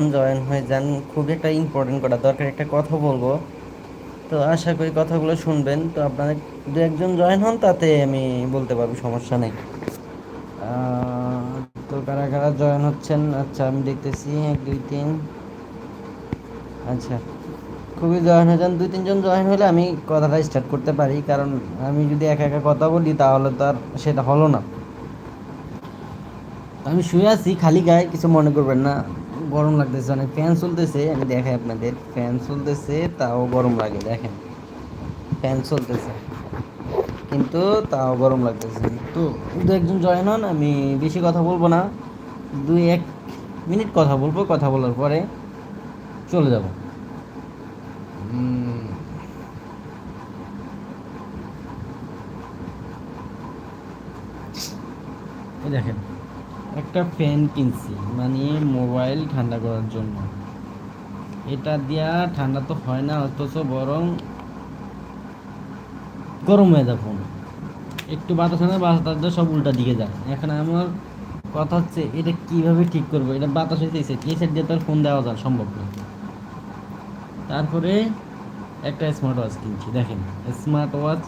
Join হয়ে যান, খুব একটা ইম্পর্টেন্ট করা দরকার, একটা কথা বলব। তো আশা করি কথাগুলো শুনবেন। তো আপনাদের দু একজন জয়েন হন, তাতে আমি বলতে পারব সমস্যা নেই। তো কারা কারা জয়েন হচ্ছেন? আচ্ছা আমি দেখতেছি, এক, দুই, তিন। আচ্ছা খুবই জয়েন হয়ে যান। দুই, তিনজন জয়েন হলে আমি কথাটা স্টার্ট করতে পারি, কারণ আমি যদি একা একা কথা বলি, তাহলে তো আর সেটা হলো না। আমি শুয়ে আছি, খালি গায়ে, কিছু মনে করবেন না। গরম লাগতেছে অনেক ফ্যান চলতেছে আমি দেখাই আপনাদের। ফ্যান চলতেছে তাও গরম লাগে দেখেন। ফ্যান চলতেছে কিন্তু তাও গরম লাগতেছে। তো দু একজন জয়েন হন আমি বেশি কথা বলব না। দুই এক মিনিট কথা বলব কথা বলার পরে চলে যাব। দেখেন। একটা ফ্যান কিনছি মানে মোবাইল ঠান্ডা করার জন্য। এটা দিয়া ঠান্ডা তো হয় না, অথচ বরং গরম হয়ে যায় ফোন। একটু বাতাস না বাতাস সব উল্টা দিকে যায়। এখন আমার কথা হচ্ছে, এটা কীভাবে ঠিক করব? এটা বাতাস হয়েছে এই সাইড দিয়ে তো ফোন দেওয়া যায়, সম্ভব না। তারপরে একটা স্মার্ট ওয়াচ কিনছি, দেখেন। স্মার্ট ওয়াচ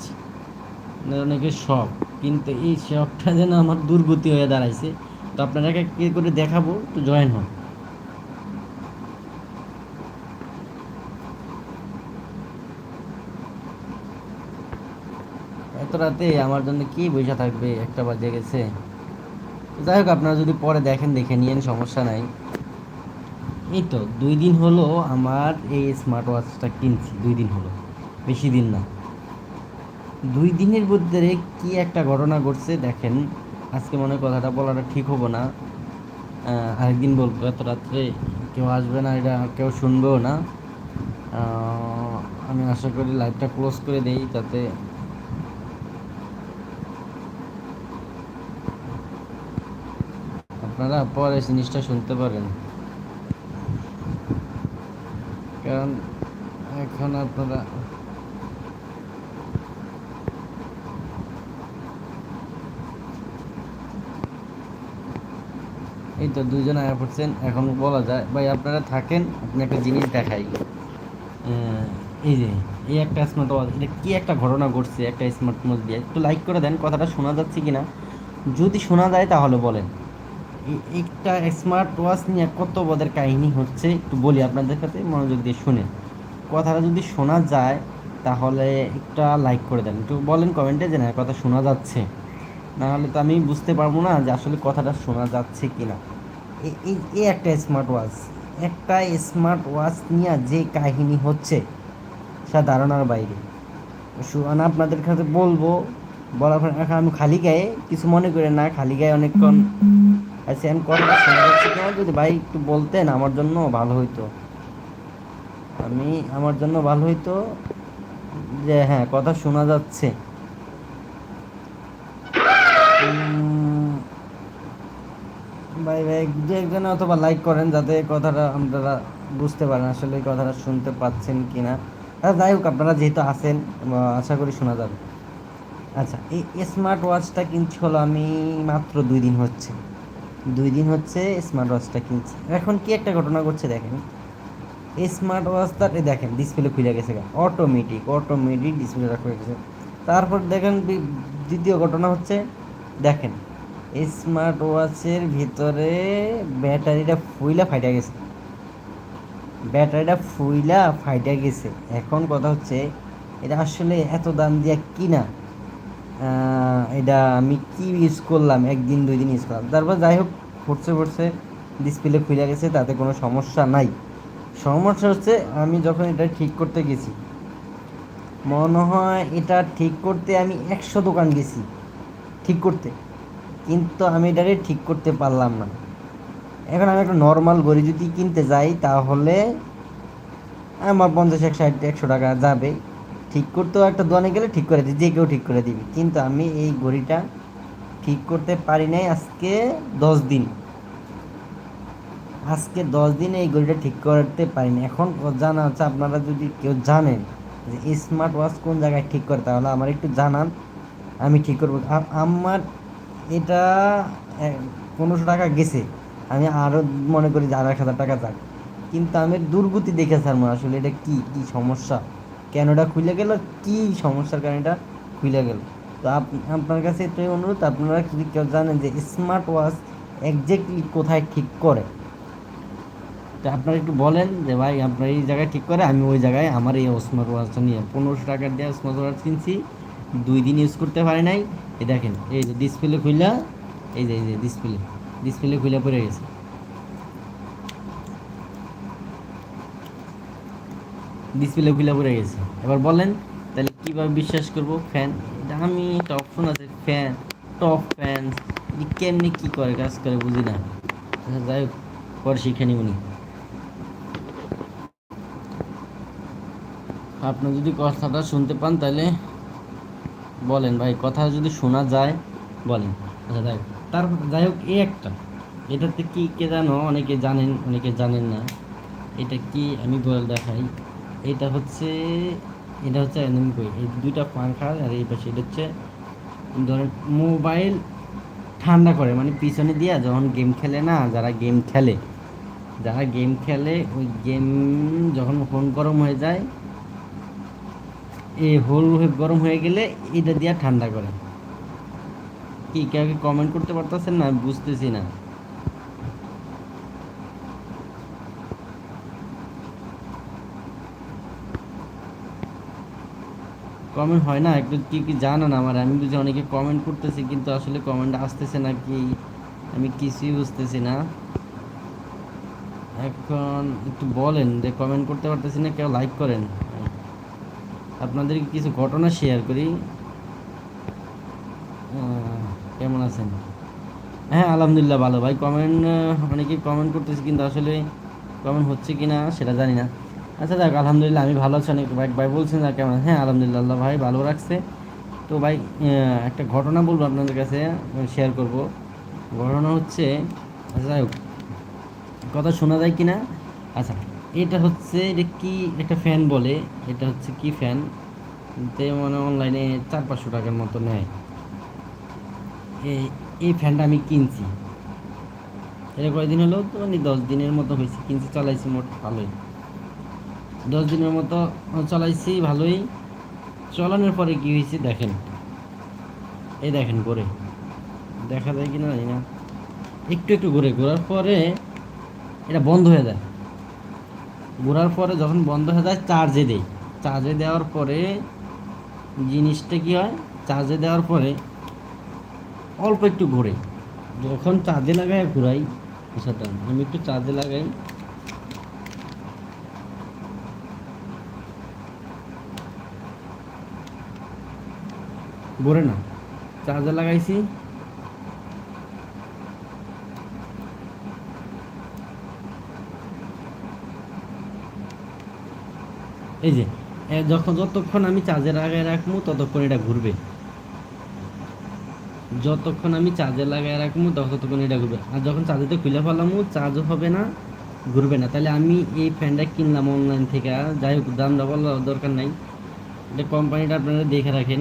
অনেকে শখ কিন্তু এই শখটা যেন আমার দুর্গতি হয়ে দাঁড়াইছে। তো আপনারা কি করে দেখাবো? তো জয়েন হন। এত রাতে আমার জন্য কি বৈশা থাকবে? একটা বাজে গেছে। যাই হোক, আপনারা যদি পরে দেখেন, দেখে নিয়েন, সমস্যা নাই। এই তো, দুই দিন হলো আমার এই স্মার্ট ওয়াচটা কিনছি। দুই দিন হলো, বেশি দিন না। দুই দিনের মধ্যে কি একটা ঘটনা ঘটছে দেখেন। আজকে মনে কথাটা বলাটা ঠিক হব না। আরেকদিন বলব, এত রাত্রে কেউ আসবে না, এটা কেউ শুনবেও না। আমি আশা করি লাইভটা ক্লোজ করে দেই, যাতে আপনারা পরে জিনিসটা শুনতে পারেন। কারণ এখন আপনারা এই তো দুইজন আয়া পড়ছেন, এখন বলা যায়, ভাই আপনারা থাকেন আপনি একটা জিনিস দেখাই। এই যে, এই একটা স্মার্ট ওয়াচ এটা কী একটা ঘটনা ঘটছে, একটা স্মার্ট ওয়াচ দিয়ে? একটু লাইক করে দেন, কথাটা শোনা যাচ্ছে কি না যদি শোনা যায় তাহলে বলেন। একটা স্মার্ট ওয়াচ নিয়ে কত বদের কাহিনী হচ্ছে, একটু বলি আপনাদের কাছে, মনোযোগ দিয়ে শুনে। কথাটা যদি শোনা যায়, তাহলে একটা লাইক করে দেন। একটু বলেন কমেন্টে যে না কথা শোনা যাচ্ছে। নাহলে তো আমি বুঝতে পারব না যে আসলে কথাটা শোনা যাচ্ছে কি না এই একটা স্মার্ট ওয়াচ একটা স্মার্ট ওয়াচ নিয়ে যে কাহিনী হচ্ছে, সে ধারণার বাইরে। মানে আপনাদের কাছে বলব, বলার পর এখন আমি খালি গায়ে, কিছু মনে করে না, খালি গায়ে অনেকক্ষণ আমি কেন যদি ভাই একটু বলতেন, আমার জন্য ভালো হইতো। আমি, আমার জন্য ভালো হইতো যে হ্যাঁ কথা শোনা যাচ্ছে। ভাই ভাই দু একজনে অথবা লাইক করেন যাতে কথাটা আপনারা বুঝতে পারেন আসলে এই কথাটা শুনতে পাচ্ছেন কি না যাই হোক, আপনারা যেহেতু আছেন আশা করি শোনা যাবে। আচ্ছা এই স্মার্ট ওয়াচটা কিনছি হলো আমি মাত্র দুই দিন হচ্ছে। দুই দিন হচ্ছে স্মার্ট ওয়াচটা কিনছি। এখন কি একটা ঘটনা ঘটছে দেখেন। এই স্মার্ট ওয়াচটা দেখেন ডিসপ্লে খুলে গেছে অটোমেটিক অটোমেটিক ডিসপ্লেটা খুলে গেছে। তারপর দেখেন দ্বিতীয় ঘটনা হচ্ছে, দেখেন স্মার্ট ওয়াচের ভিতরে ব্যাটারিটা ফুইলা ফাইটা গেছে। ব্যাটারিটা ফুইলা ফাইটা গেছে। এখন কথা হচ্ছে, এটা আসলে এত দাম দিয়ে কিনা? এটা আমি কি ইউজ করলাম? একদিন দুই দিন ইউজ করলাম। তারপর যাই হোক, ফুটছে ফুটছে ডিসপ্লে খুলে গেছে, তাতে কোনো সমস্যা নাই। সমস্যা হচ্ছে, আমি যখন এটা ঠিক করতে গেছি, মনে হয় এটা ঠিক করতে আমি একশো দোকান গেছি, ঠিক করতে। কিন্তু আমি এটাকে ঠিক করতে পারলাম না। এখন আমি একটা নর্মাল ঘড়ি যদি কিনতে যাই, তাহলে আমার পঞ্চাশ এক ষাট, একশো টাকা যাবে। ঠিক করতেও একটা দোকানে গেলে ঠিক করে দিই যে কেউ ঠিক করে দিবি। কিন্তু আমি এই ঘড়িটা ঠিক করতে পারি নাই আজকে দশ দিন। আজকে দশ দিন এই ঘড়িটা ঠিক করতে পারিনি এখন জানা হচ্ছে আপনারা যদি কেউ জানেন যে স্মার্ট ওয়াচ কোন জায়গায় ঠিক করে, তাহলে আমার একটু জানান, আমি ঠিক করব। আমার এটা পনেরোশো টাকা গেছে। আমি আরও মনে করি যে আড়াই হাজার টাকা যাক। কিন্তু আমি দুর্গতি দেখে ছাড়বো আসলে এটা কি কি সমস্যা? কেন এটা খুলে গেল? কি সমস্যার কারণে এটা খুলে গেল? তো আপ- আপনার কাছে এটাই অনুরোধ, আপনারা যদি কেউ জানেন যে স্মার্ট ওয়াচ একজ্যাক্টলি কোথায় ঠিক করে? তো আপনারা একটু বলেন যে ভাই, আপনার এই জায়গায় ঠিক করে, আমি ওই জায়গায় আমার এই স্মার্ট ওয়াচটা নিয়ে পনেরোশো টাকা দিয়ে স্মার্ট ওয়াচ কিনছি। দুই দিন ইউজ করতে পারে নাই। এই দেখেন এই যে ডিসপ্লে খুইলা এই যে এই যে ডিসপ্লে ডিসপ্লে খুলে পড়ে গেছে। ডিসপ্লে খুলে পড়ে গেছে। এবার বলেন তাহলে কীভাবে বিশ্বাস করব? ফ্যান আমি একটা অপশন আছে ফ্যান টপ ফ্যান কেমনি কি করে কাজ করে বুঝি না। আচ্ছা, যাই হোক পরে শিখে নিবনি আপনি যদি কথাটা শুনতে পান তাহলে বলেন ভাই, কথা যদি শোনা যায়, বলেন। আচ্ছা যাই তারপর যাই হোক এই একটা। এটাতে কি, কে জানো? অনেকে জানেন অনেকে জানেন না। এটা কি আমি বলে দেখাই? এটা হচ্ছে এটা হচ্ছে কই এই দুইটা পাংখা, আর এই পাশে এটা হচ্ছে, ধরেন মোবাইল ঠান্ডা করে। মানে পিছনে দিয়া যখন গেম খেলে না, যারা গেম খেলে, যারা গেম খেলে, ওই গেম যখন ফোন গরম হয়ে যায় এই হোল গরম হয়ে গেলে এটা দিয়া ঠান্ডা করে কি কেউ কি কমেন্ট করতে পারতেছেন না? বুঝতেছি না। কমেন্ট হয় না? একটু কি কি জানান আমার? আমি বুঝি অনেকে কমেন্ট করতেছি, কিন্তু আসলে কমেন্ট আসতেছে না কি? আমি কিছুই বুঝতেছি না। এখন একটু বলেন যে কমেন্ট করতে পারতেছি না, কেউ লাইক করেন। আপনাদেরকে কিছু ঘটনা শেয়ার করি। কেমন আছেন? হ্যাঁ আলহামদুলিল্লাহ ভালো। ভাই কমেন্ট অনেকে কমেন্ট করতেছি কিন্তু আসলে কমেন্ট হচ্ছে কি না সেটা জানি না। আচ্ছা দেখ আলহামদুলিল্লাহ আমি ভালো আছি অনেক। ভাই ভাই বলছেন না কেমন? হ্যাঁ আলহামদুলিল্লাহ ভাই ভালো রাখছে। তো ভাই একটা ঘটনা বলব আপনাদের কাছে শেয়ার করব। ঘটনা হচ্ছে আচ্ছা যাই হোক, কথা শোনা যায় কি না আচ্ছা এটা হচ্ছে, এটা কি একটা ফ্যান বলে, এটা হচ্ছে কি ফ্যান তে মানে অনলাইনে চার পাঁচশো টাকার মতো নেয়। এই এই ফ্যানটা আমি কিনছি। এটা কয়দিন হলো? তো মানে দশ দিনের মতো হয়েছে। কিনছি, চালাইছি মোট ভালোই। দশ দিনের মতো চালাইছি, ভালোই। চালানোর পরে কি হয়েছে দেখেন। এই দেখেন ঘুরে। দেখা যায় কি না জানি না। একটু একটু ঘুরে, ঘোরার পরে এটা বন্ধ হয়ে যায়। ঘোরার পরে যখন বন্ধ হয়ে যায় চার্জে দেই। চার্জে দেওয়ার পরে জিনিসটা কি হয়? চার্জে দেওয়ার পরে অল্প একটু ঘোরে যখন চার্জে লাগাই, ঘুরাই। সেটা আমি একটু চার্জে লাগাই। ঘোরে না। চার্জে লাগাইছি। এই যে যখন যতক্ষণ আমি চার্জে লাগাই রাখব ততক্ষণ এটা ঘুরবে। যতক্ষণ আমি চার্জে লাগাই রাখব ততক্ষণ এটা ঘুরবে। আর যখন চার্জারটা খুলে ফেলামো চার্জও হবে না, ঘুরবে না। তাহলে আমি এই ফ্যানটা কিনলাম অনলাইন থেকে। যাই হোক দামটা বলার দরকার নাই। এটা কোম্পানিটা আপনারা দেখে রাখেন।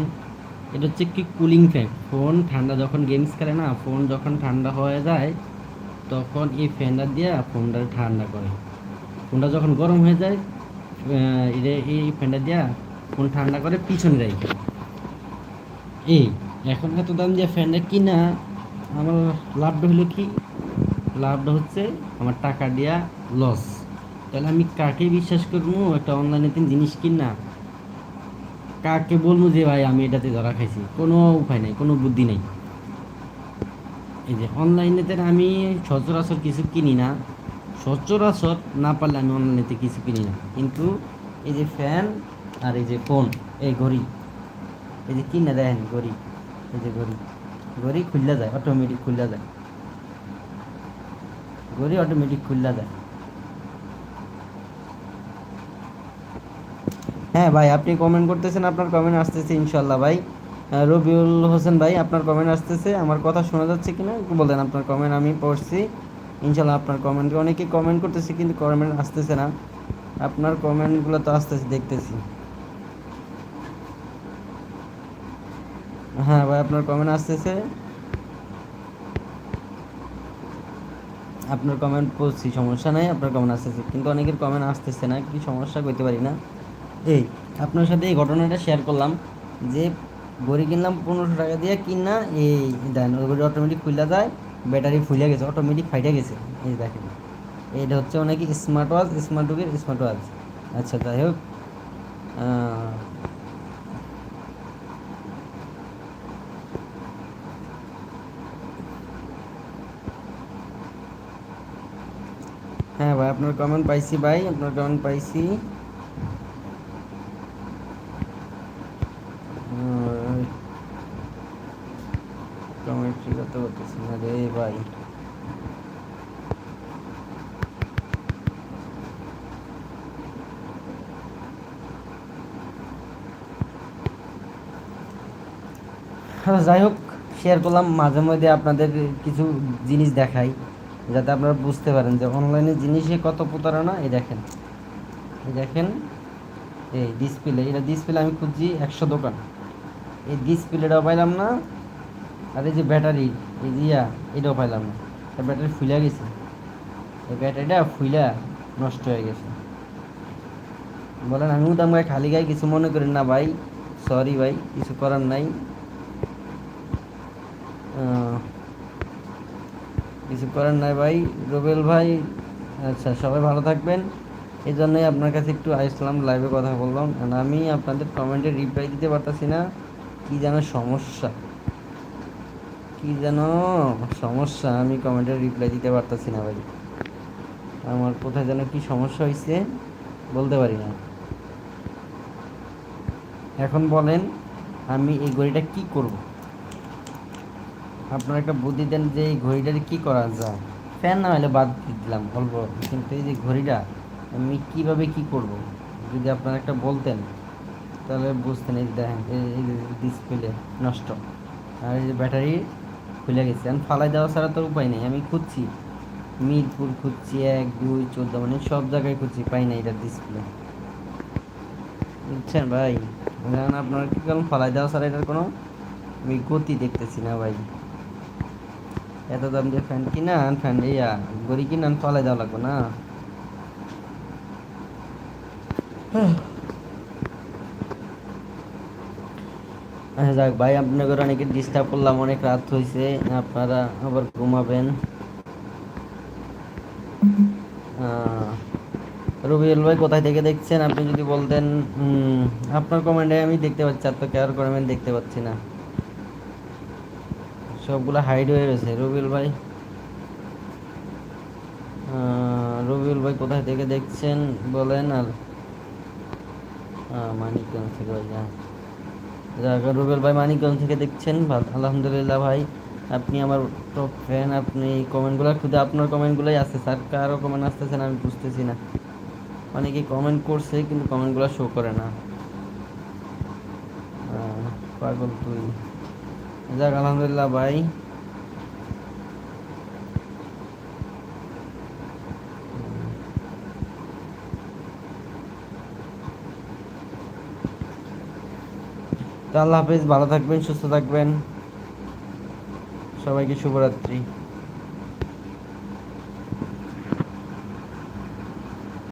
এটা হচ্ছে কি কুলিং ফ্যান ফোন ঠান্ডা যখন গেমস খেলে না ফোন যখন ঠান্ডা হয়ে যায়, তখন এই ফ্যানটা দিয়ে ফোনটা ঠান্ডা করে। ফোনটা যখন গরম হয়ে যায় এই ফ্যানটা দিয়া ফোন ঠান্ডা করে পিছনে রাখে এই, এখন এত দাম দিয়ে ফ্যানটা কিনা, আমার লাভটা হলো কি? লাভটা হচ্ছে আমার টাকা দিয়া লস তাহলে আমি কাকে বিশ্বাস করব? একটা অনলাইনে তিন জিনিস কিনা। কাকে বলব যে, ভাই, আমি এটাতে ধরা খাইছি কোনো উপায় নাই, কোনো বুদ্ধি নেই। এই যে অনলাইনেতে আমি সচরাচর কিছু কিনি না। সচরাচর না পারলে আমি অনলাইনেতে কিছু কিনি না। কিন্তু এই যে ফ্যান আর এই যে ফোন, এই ঘড়ি, এই যে কিনে দেখেন ঘড়ি, এই যে ঘড়ি ঘড়ি খুললা যায় অটোমেটিক খুললা যায়। ঘড়ি অটোমেটিক খুললা যায়। হ্যাঁ ভাই, আপনি কমেন্ট করতেছেন, আপনার কমেন্ট আসতেছে ইনশাল্লাহ ভাই। রবিউল হোসেন ভাই, আপনার কমেন্ট আসতেছে, আমার কথা শোনা যাচ্ছে কিনা? বলতেন আপনার কমেন্ট আমি পড়ছি। ইনশাল্লাহ আপনার কমেন্ট অনেকে কমেন্ট করতেছে কিন্তু কমেন্ট আসতেছে না। আপনার কমেন্টগুলো তো আসতেছে, দেখতেছি। হ্যাঁ ভাই, আপনার কমেন্ট আসতেছে। আপনার কমেন্ট পড়ছি সমস্যা নাই, আপনার কমেন্ট আসতেছে। কিন্তু অনেকের কমেন্ট আসতেছে না, কি সমস্যা করতে পারি না। এই, আপনার সাথে এই ঘটনাটা শেয়ার করলাম, যে গড়ি কিনলাম পনেরোশো টাকা দিয়ে, কিনা এই, দেন, ওই গড়ি অটোমেটিক খুলে যায়। ব্যাটারি ফুলে গেছে অটোমেটিক ফাইটে গেছে এই দেখেন। এইটা হচ্ছে অনেকে স্মার্ট ওয়াচ স্মার্ট ওয়াচের স্মার্ট ওয়াচ আচ্ছা যাই হোক। আহ, হ্যাঁ ভাই আপনার কমেন্ট পাইছি ভাই আপনার কমেন্ট পাইছি কমেন্ট ঠিক করতে পারতেছি না রে ভাই হ্যাঁ, যাই হোক শেয়ার করলাম। মাঝে মধ্যে আপনাদের কিছু জিনিস দেখাই, যাতে আপনারা বুঝতে পারেন যে অনলাইনে জিনিসে কত প্রতারণা। এই দেখেন এই দেখেন, এই ডিসপ্লে এটা ডিসপ্লে আমি খুঁজছি একশো দোকান। এই ডিসপ্লেটাও পাইলাম না, আর এই যে ব্যাটারি এই ইয়া, এটাও পাইলাম না। ব্যাটারি ফুলে গেছে। এই ব্যাটারিটা ফুইলা নষ্ট হয়ে গেছে। বলেন আমিও দাম গায়ে খালি গায়ে কিছু মনে করেন না ভাই। সরি ভাই, কিছু করার নাই। কিছু করার নাই ভাই। রবেল ভাই আচ্ছা সবাই ভালো থাকবেন। এই জন্যই আপনার কাছে একটু আসলাম লাইভে কথা বললাম। And আমি আপনাদের কমেন্টে রিপ্লাই দিতে পারতাছি না। কি যেন সমস্যা। কি যেন সমস্যা, আমি কমেন্টে রিপ্লাই দিতে পারতাছি না ভাই। আমার কোথায় যেন কি সমস্যা হয়েছে বলতে পারি না। এখন বলেন, আমি এই ঘড়িটা কি করব? আপনারা একটা বুদ্ধি দেন যে এই ঘড়িটার কি করা যায়। ফ্যান না হলে বাদ দিলাম অল্প কিন্তু এই যে ঘড়িটা, আমি কীভাবে কি করব? যদি আপনারা একটা বলতেন, তাহলে বুঝতেন এই দেখেন, এই- ডিসপ্লে নষ্ট। আর এই যে ব্যাটারি খুলে গেছে। আমি ফালাই দেওয়া ছাড়া তো উপায় নেই। আমি খুঁজছি, মিরপুর খুঁজছি, এক, দুই, চোদ্দ মানে সব জায়গায় খুঁজছি, পাই না এটা ডিসপ্লে বুঝছেন ভাই? আপনার কি কারণ? ফালাই দেওয়া ছাড়া এটার কোনো আমি গতি দেখতেছি না ভাই। এত দাম দিয়ে ফ্যান কিনা ফ্যান ইয়া গড়ি কিনা ফালাই দেওয়া লাগবে না। আচ্ছা যাক ভাই, আপনাদের অনেকে ডিস্টার্ব করলাম, অনেক রাত হয়েছে আপনারা আবার ঘুমাবেন। রবিউল ভাই, কোথায় থেকে দেখছেন? আপনি যদি বলতেন আপনার কমেন্টে আমি দেখতে পাচ্ছি, আর তো কেয়ার কমেন্ট দেখতে পাচ্ছি না। সবগুলো হাইড হয়ে রয়েছে রবিউল ভাই রবিউল ভাই কোথায় থেকে দেখছেন বলেন আর মানিকগঞ্জ থেকে ভাই রুবেল ভাই মানিকগঞ্জ থেকে দেখছেন আলহামদুলিল্লাহ ভাই। আপনি আমার টপ ফ্যান আপনি কমেন্টগুলো খুদে, আপনার কমেন্টগুলোই আসছে স্যার কারও কমেন্ট আসতেছে না আমি বুঝতেছি না। অনেকে কমেন্ট করছে, কিন্তু কমেন্টগুলো শো করে না। পাগল তুই। যাক আলহামদুলিল্লাহ ভাই। আল্লাহ হাফিজ ভালো থাকবেন সুস্থ থাকবেন। সবাইকে শুভরাত্রি।